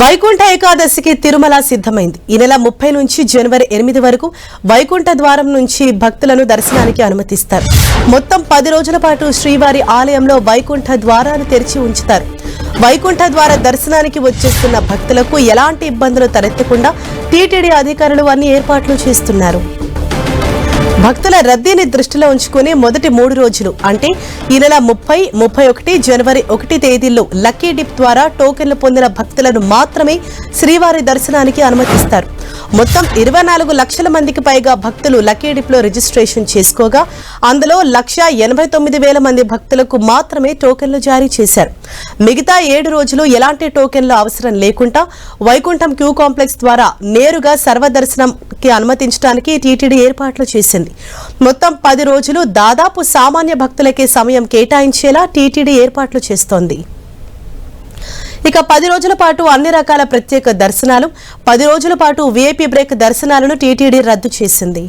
వైకుంఠ ఏకాదశికి తిరుమల సిద్ధమైంది. ఈ నెల ముప్పై నుంచి జనవరి ఎనిమిది వరకు వైకుంఠ ద్వారం నుంచి భక్తులను దర్శనానికి అనుమతిస్తారు. మొత్తం పది రోజుల పాటు శ్రీవారి ఆలయంలో వైకుంఠ ద్వారాలు తెరిచి ఉంచుతారు. వైకుంఠ ద్వార దర్శనానికి వచ్చేస్తున్న భక్తులకు ఎలాంటి ఇబ్బందులు తలెత్తకుండా టీటీడీ అధికారులు అన్ని ఏర్పాట్లు చేస్తున్నారు. భక్తుల రద్దీని దృష్టిలో ఉంచుకుని మొదటి మూడు రోజులు అంటే ఈ నెల ముప్పై ముప్పై ఒకటి జనవరి ఒకటి తేదీల్లో లక్కీ డిప్ ద్వారా టోకెన్లు పొందిన భక్తులను మాత్రమే శ్రీవారి దర్శనానికి అనుమతిస్తారు. మొత్తం ఇరవై నాలుగు లక్షల మందికి పైగా భక్తులు లక్కీ రిజిస్ట్రేషన్ చేసుకోగా అందులో లక్ష ఎనభై తొమ్మిది వేల మంది భక్తులకు మాత్రమే టోకెన్లు జారీ చేశారు. మిగతా ఏడు రోజులు ఎలాంటి టోకెన్లు అవసరం లేకుండా వైకుంఠం క్యూ కాంప్లెక్స్ ద్వారా నేరుగా సర్వదర్శనంకి అనుమతించడానికి టీటీడీ ఏర్పాట్లు చేసింది. మొత్తం పది రోజులు దాదాపు సామాన్య భక్తులకే సమయం కేటాయించేలా టీటీడీ ఏర్పాట్లు చేస్తోంది. ఇక పది రోజుల పాటు అన్ని రకాల ప్రత్యేక దర్శనాలు పది రోజుల పాటు వీఐపీ బ్రేక్ దర్శనాలను టీటీడీ రద్దు చేసింది.